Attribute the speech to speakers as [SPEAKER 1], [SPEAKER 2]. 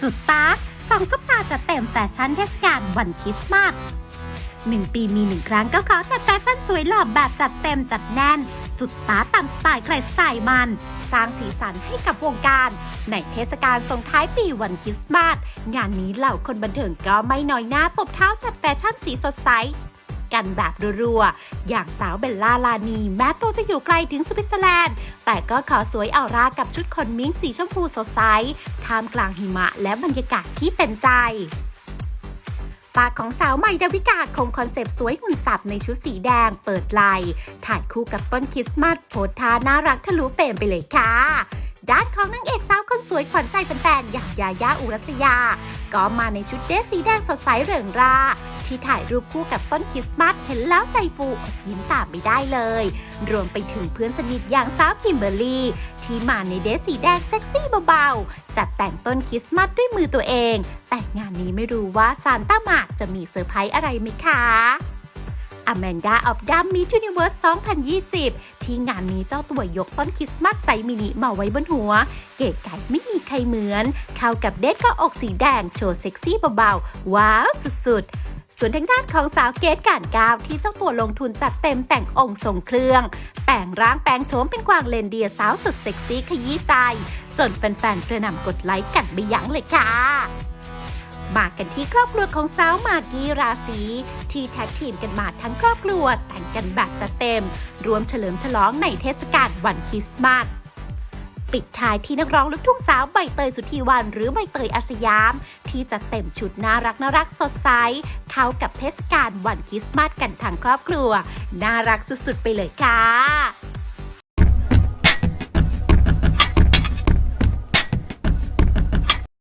[SPEAKER 1] สุดตาร์กสองซุปตาจัดเต็มแฟชั่นเทศกาลวันคริสต์มาสหนึ่งปีมีหนึ่งครั้งก็ขอจัดแฟชั่นสวยหล่อแบบจัดเต็มจัดแน่น สุดตาตามสไตล์ใครสไตล์มัน สร้างสีสันให้กับวงการ ในเทศกาลส่งท้ายปีวันคริสต์มาสงานนี้เหล่าคนบันเทิงก็ไม่น้อยหน้าตบเท้าจัดแฟชั่นสีสดใส กันแบบรัวๆ อย่างสาวเบลล่าลานีแม้ตัวจะอยู่ไกลถึงสวิตเซอร์แลนด์ แต่ก็ขอสวยออร่ากับชุดขนมิ้งสีชมพูสดใสท่ามกลางหิมะและบรรยากาศที่เป็นใจฝากของสาวใหม่ดาวิกาคงคอนเซปต์สวยหุ่นสับในชุดสีแดงเปิดไหลถ่ายคู่กับต้นคริสต์มาสโพสท่าน่ารักทะลุเฟรมไปเลยค่ะ ด้านของนางเอกสาวคนสวยขวัญใจแฟนๆ อย่างยาย่าอุรัสยา ก็มาในชุดเดรสสีแดงสดใสเริงรา ที่ถ่ายรูปคู่กับต้นคริสต์มาสเห็นแล้วใจฟูอดยิ้มตามไม่ได้เลย รวมไปถึงเพื่อนสนิทอย่างสาวคิมเบอร์รี่ ที่มาในเดรสสีแดงเซ็กซี่เบาๆ จัดแต่งต้นคริสต์มาสด้วยมือตัวเอง แต่งานนี้ไม่รู้ว่าซานต้าหมากจะมีเซอร์ไพรส์อะไรไหมคะ อแมนดาออฟดัมมิ u ูนิเวิร์ส2020 ที่งานนี้เจ้าตัวยกต้นคริสต์มาสไซส์มินิมาไว้บนหัว เก๋ไก่ไม่มีใครเหมือน เข้ากับเดทก็อกสีแดงโชว์เซ็กซี่เบาๆ ว้าวสุดๆส่วนทางด้านของสาวเกตการก้าวที่เจ้าตัวลงทุนจัดเต็มแต่งองค์ทรงเครื่อง แปลงร่างแปลงโฉมเป็นกวางเลนเดียสาวสุดเซ็กซี่ขยี้ใจ จนแฟนๆกระหน่ำกดไลค์กันไม่ยั้งเลยค่ะ มากันที่ครอบครัวของสาวมากกี้ราศีที่แท็กทีมกันมาทั้งครอบครัวแต่งกันแบบจัดเต็ม รวมเฉลิมฉลองในเทศกาลวันคริสต์มาสปิดท้ายที่นักร้องลูกทุ่งสาวใบเตยสุธีวัน หรือใบเตยอาสยาม ที่จะเต็มชุดน่ารักน่ารักสดใสเข้ากับเทศกาลวันคริสต์มาสกันทั้งครอบครัว น่ารักสุดๆไปเลยค่ะ